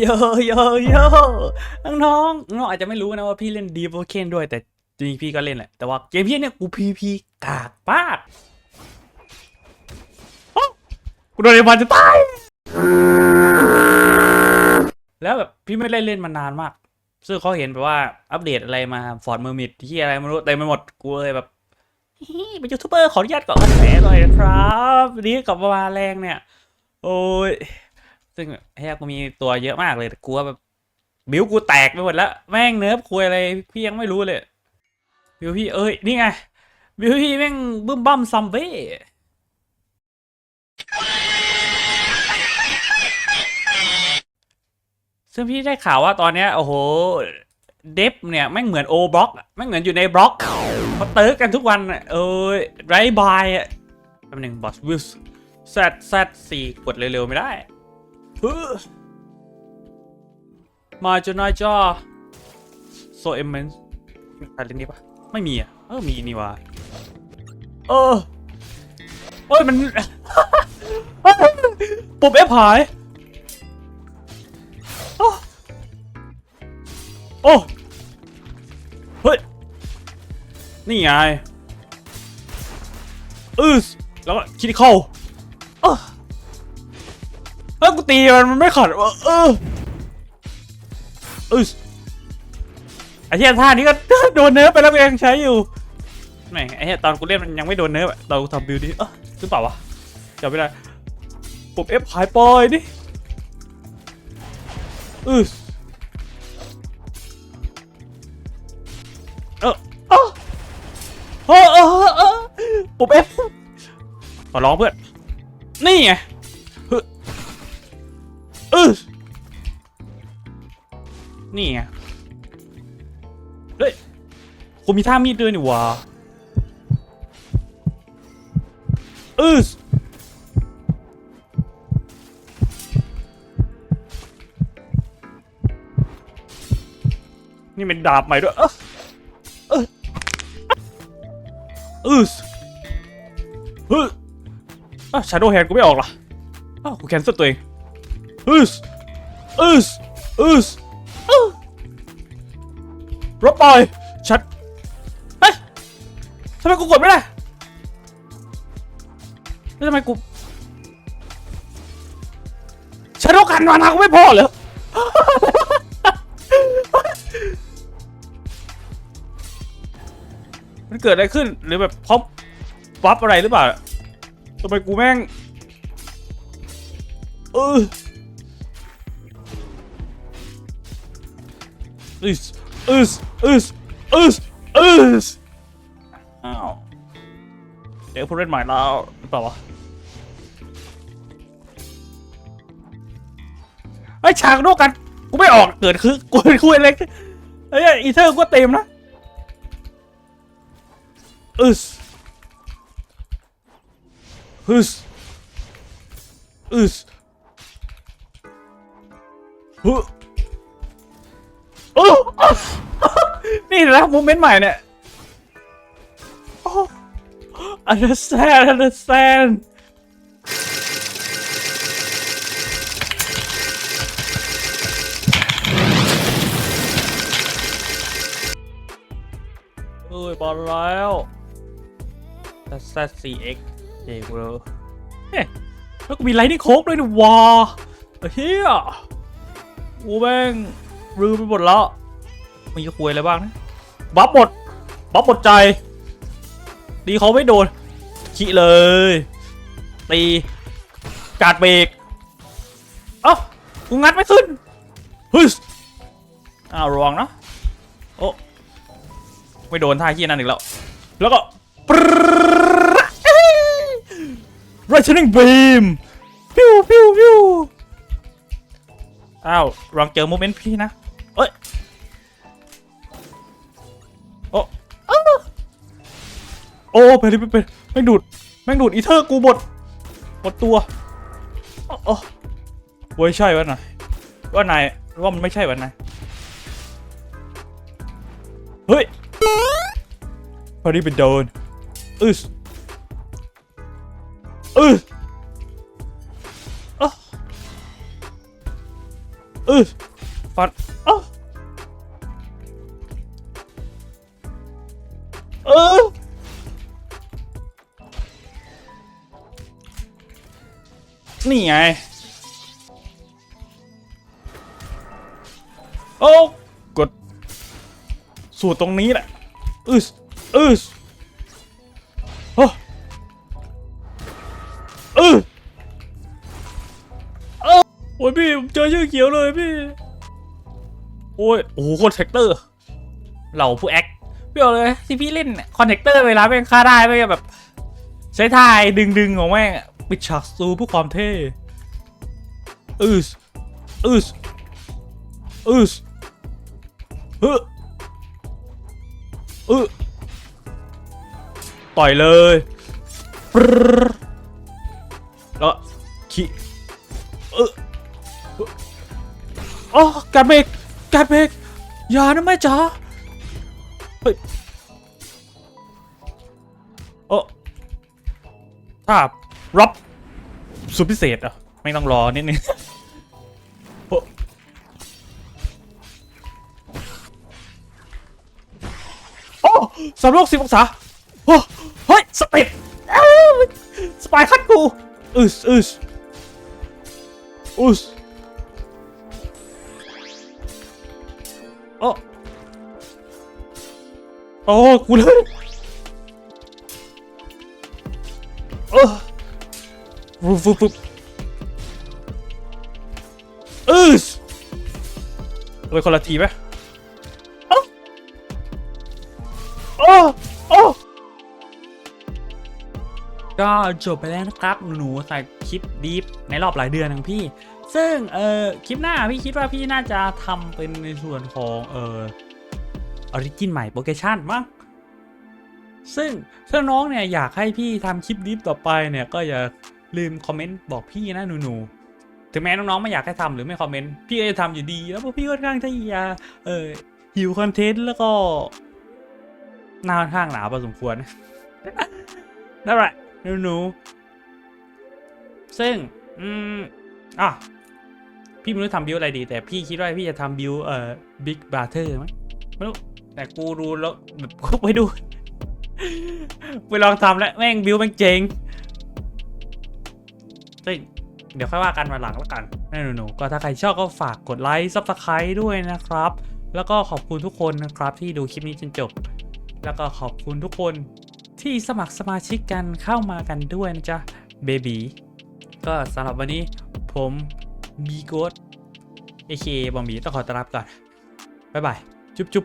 โยโยโยน้องๆน้องอาจจะไม่รู้นะว่าพี่เล่นดีโ o เคนด้วย แต่จริงๆพี่ก็เล่นแหละ แต่ว่าเกมพี่เนี่ยกูพีพีกากมากอ๊ะกูโดนไอ้บอลจะตาย แล้วแบบพี่ไม่ได้เล่นมานานมาก ซึ่งเขาเห็นแบบว่าอัปเดตอะไรมาฟอร์ดเมอร์มิดที่อะไรไม่รู้เต็มไปหมดกูเลยแบบฮิเป็นยูทูบเบอร์ขออนุญาตเกาะกระแสหน่อยนะครับวันนี้กลับมาแรงเนี่ย โอ้ย ซึ่งแฮกกูมีตัวเยอะมากเลยแต่กูว่าแบบบิวกูแตกไปหมดแล้ว แม่งเนิร์ฟคุยอะไรพี่ยังไม่รู้เลย บิวพี่เอ้ย นี่ไง บิวพี่แม่งบึ้มบั้มซัมเบ้ซึ่งพี่ได้ข่าวว่าตอนเนี้ยโอ้โห เดฟเนี่ยแม่งเหมือนโอบล็อกแม่งเหมือนอยู่ในบล็อกเขาเติร์กกันทุกวันเอ้ยไรบายอะแป๊บหนึงบอสวิลส์แซดแซดสี่กดเร็วๆไม่ได้ มาจนนายจ้าโซเอมเมนอะไรนี่ปะไม่มีอะ เออ มีนี่วะเออโอ้ย มันปุ่มเอฟหาย โอ้โอ้เฮ้ย นี่ไงอือแล้วก็คิดเข้าเออ ตีมันมันไม่ขัดเออเอออึสไอ้เหี้ยท่านี้ก็โดนเนื้อไปแล้วเองใช้อยู่แม่งไอ้เหี้ยตอนกูเล่นมันยังไม่โดนเนื้อตอนกูทำบิวดี้เออหรือเปล่าวะจำไม่ได้ปุ่ม F หายปอยดิอึสออเออเออเออเออปุ่ม F ขอร้องเพื่อนนี่ไง นี่ไง เฮ้ยกูมีท่ามีดด้วยนี่วะเออนี่เป็นดาบใหม่ด้วย เออเออเออเฮ้ยชาโดว์แฮนกูไม่ออกล่ะอ้าวกูแคนเซิลตัวเองอึสอึสอึสอึส รถปล่อยชัดเฮ้ยทำไมกูกดไม่ได้แล้วทำไมกูชัดโดกันมานากูไม่พอเหรอมันเกิดอะไรขึ้นหรือแบบเขาบัฟอะไรหรือเปล่าทำไมกูแม่งเออ อึสอึสอึสอึสอ้าวเดี๋ยวผู้เล่นใหม่แล้วเปล่าวะไอ้ฉากโนกัน กูไม่ออกเกิดคือกูเป็นคุยเล็กเฮ้ยอีเทอร์ก็เต็มนะอึสอึสอึสฮึ โอ้นี่นะโมเมนต์ใหม่เนี่ยอ้ understand understand เอ้ยบอลแล้วแต่แซด 4x เจ๋งเลยเฮ้ยแล้วกูมีไลท์นี่โคกด้วยนี่ว้าเฮียกูแม่ง รื้อไปหมดแล้วมีคุยอะไรบ้างนะบัฟหมดบัฟหมดใจ ดีเขาไม่โดนขี้เลยตีกาดเบรกเอ้ากูงัดไม่ขึ้นฮึสอ้าวระวังนะโอ้ไม่โดนท่าขี้นั่นอีกแล้ว แล้วก็ปรึ๊ด Lightning Beam พิวพิวพิวอ้าวลองเจอโมเมนต์พี่นะ โอ้ไปดิไปไปแม่งดูดแม่งดูดอีเทอร์กูหมดหมดตัวโอ้โอ้เว้ยใช่วะนายว่านายว่ามันไม่ใช่วะนายเฮ้ยพอดีเป็นโดนอึสอึสเออฟันเออ นี่ไง โอ้ กด สูตรตรงนี้แหละอึสอึสโอ้เออเออโอ้ยพี่เจอชื่อเขียวเลยพี่ โอ้ย โอ้โหคอนแทคเตอร์ เหล่าผู้แอคพี่บอกเลยที่พี่เล่นคอนแทคเตอร์เวลาแม่งฆ่าได้ไม่งแบบ ใช้ทายดึงๆของแม่ง ปิดฉากซูเพื่อความเท่อึสอึสอึสเฮ้อเออต่อยเลยปแล้วขี้เอออออ๋อการเบรกการเบรกอย่านะแม่จ๋าเฮ้ยโอ้ถ้า รับสุดพิเศษอะไม่ต้องรอนิดนึงโอ้โอ้สามโลกสิบองศาโอ้เฮ้ย สเต็ปเอ้าสปายคัดกูอึสอึสอึสโอ้โอ้กูเลย ฟูฟูฟูอึสเอาไปคนละทีไหมอ้าโอ้โอ้ก็จบไปแล้วนะครับ หนูใส่คลิปดีฟในรอบหลายเดือนของพี่ ซึ่งเออคลิปหน้าพี่คิดว่าพี่น่าจะทำเป็นในส่วนของเออออริจินใหม่โปรเกชันมั้งซึ่งถ้าน้องเนี่ยอยากให้พี่ทำคลิปดีฟต่อไปเนี่ยก็อย่า ลืมคอมเมนต์บอกพี่นะหนูๆถึงแม้น้องๆไม่อยากให้ทำหรือไม่คอมเมนต์พี่ก็จะทำอยู่ดี แล้วพราะพี่ค่อนข้างที่จะเออหิวคอนเทนต์แล้วก็หน้าค่อนข้างหนาพอสมควรนั่นแหละหนูๆซึ่งอืมอะพี่ไม่รู้ทำบิวอะไรดี แต่พี่คิดว่าพี่จะทำบิวเอ่อบิ๊กบ r เ t อร์มั้ยไม่รู้แต่กูรู้แล้วแบบกูไปดู ไปลองทำแล้วแม่งบิวแม่งเจ๋ง เดี๋ยวค่อยว่ากันมาหลังแล้วกันนั่นหนูๆก็ถ้าใครชอบก็ฝากกดไลค์ซับสไคร b e ด้วยนะครับ แล้วก็ขอบคุณทุกคนนะครับที่ดูคลิปนี้จนจบ แล้วก็ขอบคุณทุกคนที่สมัครสมาชิกกันเข้ามากันด้วยนะจ๊ะเบบีก็สำหรับวันนี้ผมบีโกดเอเคบอมบีต้องขอต้อนรับก่อน บ๊ายบาย จุ๊บจุ๊บ